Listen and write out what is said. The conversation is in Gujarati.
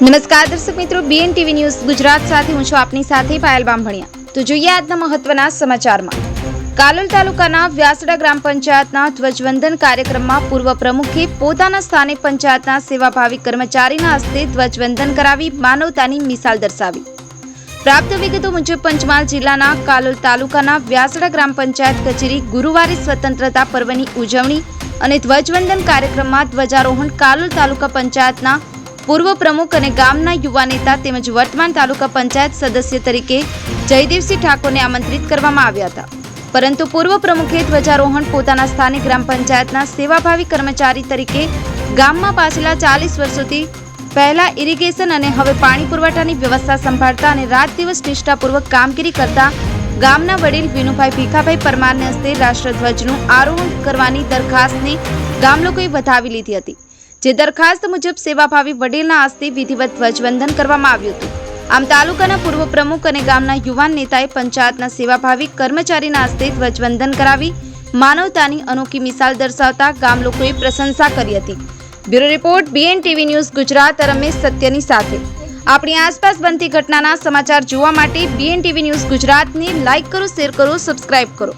નમસ્કાર દર્શક મિત્રો બીએન ટીવી ન્યૂઝ ગુજરાત સાથે હું છું આપની સાથે પાયલ બામભણિયા. તો જોઈએ આજના મહત્વના સમાચારમાં. કાલોલ તાલુકાના વ્યાસડા ગ્રામ પંચાયતના ધ્વજવંદન કાર્યક્રમમાં પૂર્વ પ્રમુખે પોતાના સ્થાને પંચાયતના સેવાભાવી કર્મચારીના હસ્તે ધ્વજવંદન કરાવી માનવતાની મિસાલ દર્શાવી. પ્રાપ્ત વિગતો મુજબ પંચમહાલ જિલ્લાના કાલોલ તાલુકાના વ્યાસડા ગ્રામ પંચાયત કચેરી ગુરુવારે સ્વતંત્રતા પર્વની ઉજવણી અને ધ્વજવંદન કાર્યક્રમમાં ધ્વજારોહણ કાલોલ તાલુકા પંચાયતના પૂર્વ પ્રમુખ અને ગામના યુવા નેતા તેમજ વર્તમાન તાલુકા પંચાયત સદસ્ય તરીકે જયદેવસિંહ ઠાકોરને આમંત્રિત કરવામાં આવ્યા હતા. પરંતુ પૂર્વ પ્રમુખે ધ્વજારોહણ પોતાના સ્થાનિક ગ્રામ પંચાયતના સેવાભાવી કર્મચારી તરીકે ગામમાં પાછલા ચાલીસ વર્ષોથી પહેલા ઇરિગેશન અને હવે પાણી પુરવઠાની વ્યવસ્થા સંભાળતા અને રાત દિવસ નિષ્ઠાપૂર્વક કામગીરી કરતા ગામના વડીલ વિનુભાઈ ભીખાભાઈ પરમારને હસ્તે રાષ્ટ્રધ્વજનું આરોહણ કરવાની દરખાસ્તને ગામ લોકોએ વધાવી લીધી હતી. જે દરખાસ્ત મુજબ સેવાભાવી વડીલના હસ્તે વિધિવત ધ્વજવંદન કરવામાં આવ્યું હતું. આમ તાલુકાના પૂર્વ પ્રમુખ અને ગામના યુવાન નેતાએ પંચાયતના સેવાભાવી કર્મચારીના હસ્તે ધ્વજવંદન કરાવી માનવતાની અનોખી મિસાલ દર્શાવતા ગામ લોકોએ પ્રશંસા કરી હતી. Bureau report BN TV news Gujarat, Ramesh સત્યની સાથે. આપણી આસપાસ બનતી ઘટનાના સમાચાર જોવા માટે બીએન ટીવી ન્યૂઝ ગુજરાતને લાઇક કરો, શેર કરો, સબસ્ક્રાઇબ કરો.